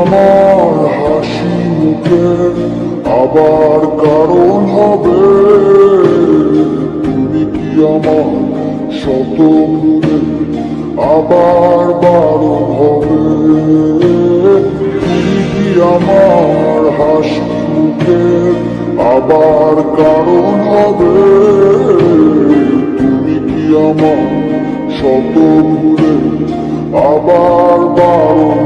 আমার হাসি মুখে আবার কারণ হবে, তুমি কি আমার শত ভুলে আবার বারণ হবে, তুমি কি আমার হাসি মুখে আবার কারণ হবে, তুমি কি আমার শত ভুলে আবার বারণ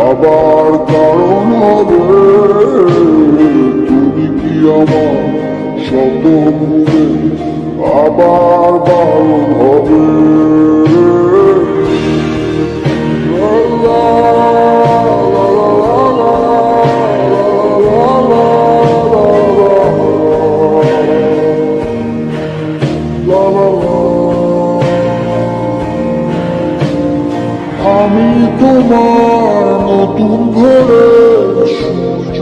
আবার কারণ হবে তুমি কি আমার শত আবার বারণ হবে? নতুন ঘরে সূর্য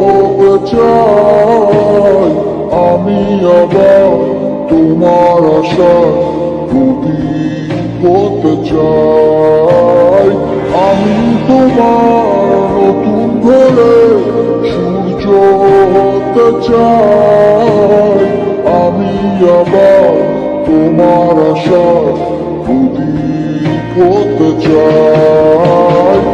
হতে চাই আমি আবার তোমার আশার প্রদীপ হতে চাই। আমি তোমার নতুন ঘরে সূর্য হতে চাই আমি আবার তোমার আশার প্রদীপ চাই।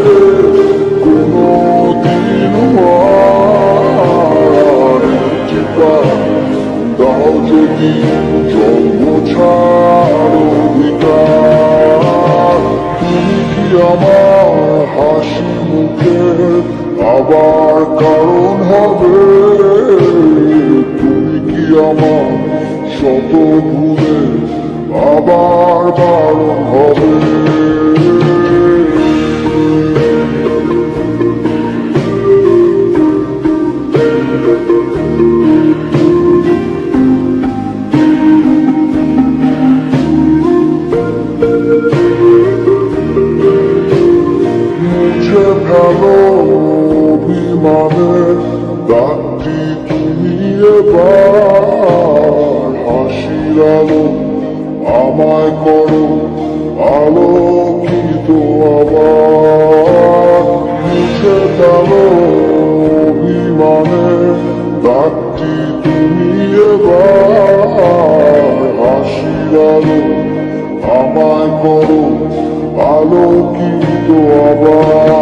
দাও যদি জন্ম ছাড় হাসি মুখে আবার কারণ হবে? শত ভুলে আবার বারণ হবে? রাত্রি তুমি এবার হাসির আলো আমায় করো, আলোকিত আবার। মুছে ফেলো অভিমানে, রাত্রি তুমি এবার হাসির আলো আমায় করো, আলোকিত আবার।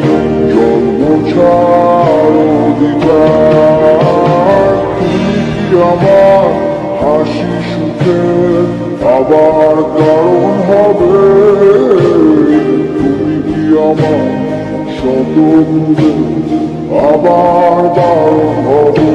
আমার হাসি সুখে আবার দারুণ হবে তুমি আবার দারুণ হবে।